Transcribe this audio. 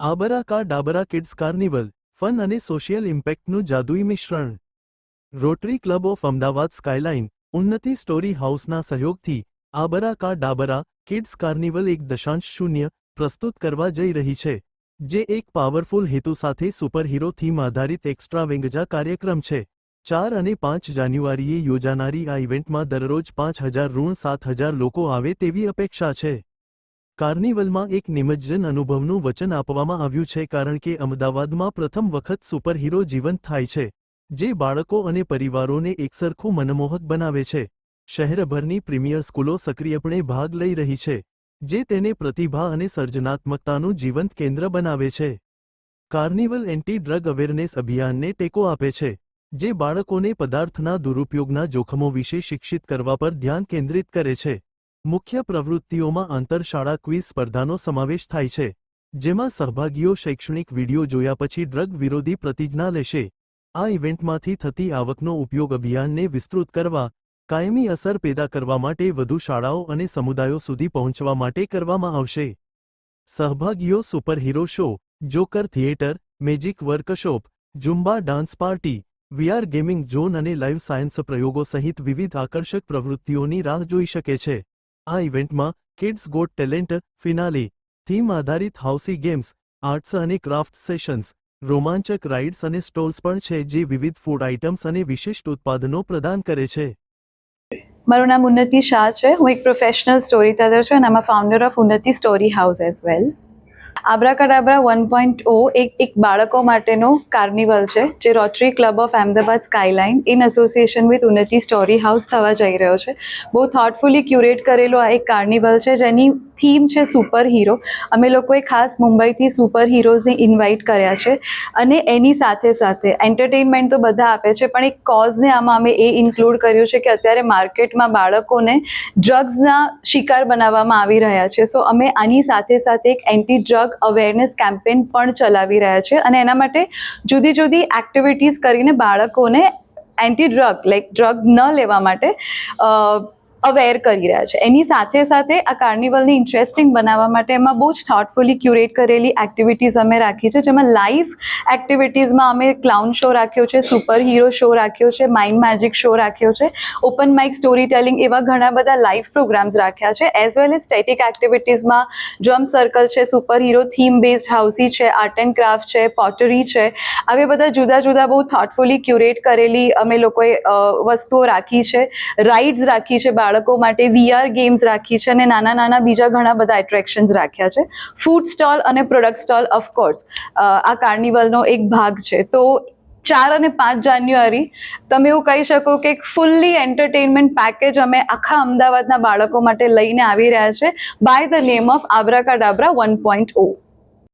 આબરા કા ડાબરા kids carnival, fun અને social ઇમ્પેક્ટનું જાદુઈ મિશ્રણ. Rotary Club of Ahmedabad skyline, Unnati story હાઉસના સહયોગથી, આબરા કા ડાબરા કિડ્સ કાર્નિવલ એક દશાંશ શૂન્ય, પ્રસ્તુત કરવા જઈ રહી છે, જે એક પાવરફુલ હેતુ સાથે સુપરહીરો થીમ આધારિત એક્સ્ટ્રા વેંગજા કાર્યક્રમ છે. ચાર અને પાંચ જાન્યુઆરીએ યોજાનારી આ ઇવેન્ટમાં દરરોજ પાંચ હજાર ઋણ સાત હજાર લોકો આવે તેવી અપેક્ષા છે. કાર્નિવલમાં એક નિમજ્જન અનુભવનું વચન આપવામાં આવ્યું છે કારણ કે અમદાવાદમાં પ્રથમ વખત સુપરહીરો જીવંત થાય છે, જે બાળકો અને પરિવારોને એકસરખું મનમોહક બનાવે છે. શહેરભરની પ્રીમિયર સ્કૂલો સક્રિયપણે ભાગ લઈ રહી છે, જે તેને પ્રતિભા અને સર્જનાત્મકતાનું જીવંત કેન્દ્ર બનાવે છે. કાર્નિવલ એન્ટી ડ્રગ અવેરનેસ અભિયાનને ટેકો આપે છે, જે બાળકોને પદાર્થના દુરુપયોગના જોખમો વિશે શિક્ષિત કરવા પર ધ્યાન કેન્દ્રિત કરે છે. મુખ્ય પ્રવૃત્તિઓમાં આંતરશાળા ક્વિઝ સ્પર્ધાનો સમાવેશ થાય છે, જેમાં સહભાગીઓ શૈક્ષણિક વીડિયો જોયા પછી ડ્રગ વિરોધી પ્રતિજ્ઞા લેશે. આ ઇવેન્ટમાંથી થતી આવકનો ઉપયોગ અભિયાનને વિસ્તૃત કરવા, કાયમી અસર પેદા કરવા માટે વધુ શાળાઓ અને સમુદાયો સુધી પહોંચવા માટે કરવામાં આવશે. સહભાગીઓ superhero show, joker theatre, magic workshop zumba dance party, VR gaming zone અને લાઇવ સાયન્સ પ્રયોગો સહિત વિવિધ આકર્ષક પ્રવૃત્તિઓની રાહ જોઈ શકે છે. આ ઇવેન્ટમાં kids got talent finale theme આધારિત હાઉસી ગેમ્સ આર્ટ્સ અને ક્રાફ્ટ સેશન્સ રોમાંચક રાઇડ્સ અને સ્ટોલ્સ પણ છે જે વિવિધ ફૂડ આઇટમ્સ અને વિશિષ્ટ ઉત્પાદનો પ્રદાન કરે છે. મારું નામ ઉન્નતિ શાહ છે. હું એક પ્રોફેશનલ સ્ટોરી ટેલર છું અને આમાં founder of Unnati story house as well abracadabra one point o એક એક બાળકો માટેનો કાર્નિવલ છે, જે Rotary Club of Ahmedabad skyline in association with Unnati story house થવા જઈ રહ્યો છે. બહુ થોટફુલી ક્યુરેટ કરેલો આ એક કાર્નિવલ છે, જેની થીમ છે સુપર હીરો. અમે લોકોએ ખાસ મુંબઈથી સુપર હીરોઝને ઇન્વાઇટ કર્યા છે અને એની સાથે સાથે એન્ટરટેનમેન્ટ તો બધા આપે છે, પણ એક કોઝને આમાં અમે એ ઇન્ક્લુડ કર્યું છે કે અત્યારે માર્કેટમાં બાળકોને ડ્રગ્સના શિકાર બનાવવામાં આવી રહ્યા છે. સો અમે આની સાથે સાથે એક એન્ટી ડ્રગ અવેરનેસ કેમ્પેન પણ ચલાવી રહ્યા છે અને એના માટે જુદી જુદી એક્ટિવિટીઝ કરીને બાળકોને એન્ટી ડ્રગ લાઈક ડ્રગ ન લેવા માટે અવેર કરી રહ્યા છે. એની સાથે સાથે આ કાર્નિવલને ઇન્ટરેસ્ટિંગ બનાવવા માટે એમાં બહુ જ થોટફુલી ક્યુરેટ કરેલી એક્ટિવિટીઝ અમે રાખી છે. જેમાં લાઈવ એક્ટિવિટીઝમાં અમે ક્લાઉન શો રાખ્યો છે સુપર હીરો શો રાખ્યો છે માઇન્ડ મેજિક શો રાખ્યો છે ઓપન માઇક સ્ટોરી ટેલિંગ એવા ઘણા બધા લાઈવ પ્રોગ્રામ્સ રાખ્યા છે. એઝ વેલ એઝ સ્ટેટિક એક્ટિવિટીઝમાં ડ્રમ સર્કલ છે super hero theme based housie છે આર્ટ એન્ડ ક્રાફ્ટ છે પોટરી છે. આવી બધા જુદા જુદા બહુ થોટફુલી ક્યુરેટ કરેલી અમે લોકોએ વસ્તુઓ રાખી છે. રાઇડ્સ રાખી છે બાળકો માટે વીઆર ગેમ્સ રાખી છે અને નાના નાના બીજા ઘણા બધા એટ્રેક્શન્સ રાખ્યા છે. ફૂડ સ્ટોલ અને પ્રોડક્ટ સ્ટોલ ઓફકોર્સ આ કાર્નિવલનો એક ભાગ છે. તો ચાર અને પાંચ જાન્યુઆરી, તમે એવું કહી શકો કે એક ફૂલ્લી એન્ટરટેનમેન્ટ પેકેજ અમે આખા અમદાવાદના બાળકો માટે લઈને આવી રહ્યા છે. By the name of abracadabra one point o